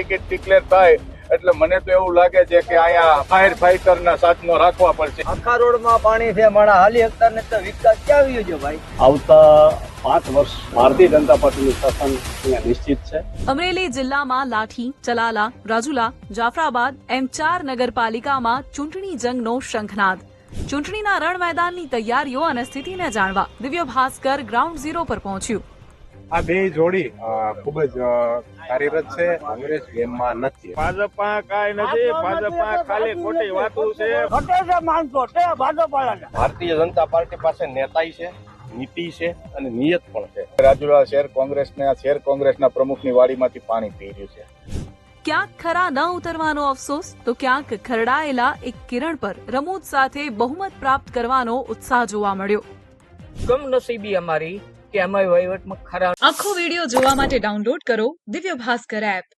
Ticket declare થાય એટલે મને તો એવું લાગે છે કે અહીંયા ફાયર ફાઈટરના સાધનો રાખવા પડશે. આખા રોડમાં પાણી છે મારા હાલી હકતા ને તો વિકાસ ક્યાં આવ્યો છે ભાઈ? આવતા પાંચ વર્ષ ભારતીય જનતા પાર્ટીનું શાસન નિશ્ચિત છે. અમરેલી જિલ્લામાં લાઠી ચલાલા રાજુલા જાફરાબાદ એમ ચાર નગરપાલિકામાં ચૂંટણી જંગનો શંખનાદ. ચૂંટણીના રણ મેદાનની તૈયારીઓ અને સ્થિતિને જાણવા દિવ્ય ભાસ્કર ગ્રાઉન્ડ ઝીરો પર પહોંચ્યું. આ બે જોડી ખૂબ જ કાર્યરત છે. કોંગ્રેસ ગેમમાં નથી. ભાજપમાં કાંઈ નથી ભાજપમાં ખાલી ખોટી વાતો છે. ભારતીય જનતા પાર્ટી પાસે નેતાઈ છે નીતિ છે અને નિયત પણ છે. રાજુલા શહેર કોંગ્રેસના શહેર કોંગ્રેસના પ્રમુખની વાડીમાંથી પાણી પી રહ્યું છે. ક્યાંક ખરા ન ઉતરવાનો અફસોસ તો ક્યાંક ખરડાયેલા એક કિરણ પર રમૂજ સાથે બહુમત પ્રાપ્ત કરવાનો ઉત્સાહ જોવા મળ્યો. કમનસીબી અમારી કે અમારી વહીવટમાં ખરા આખો વીડિયો જોવા માટે ડાઉનલોડ કરો દિવ્ય ભાસ્કર એપ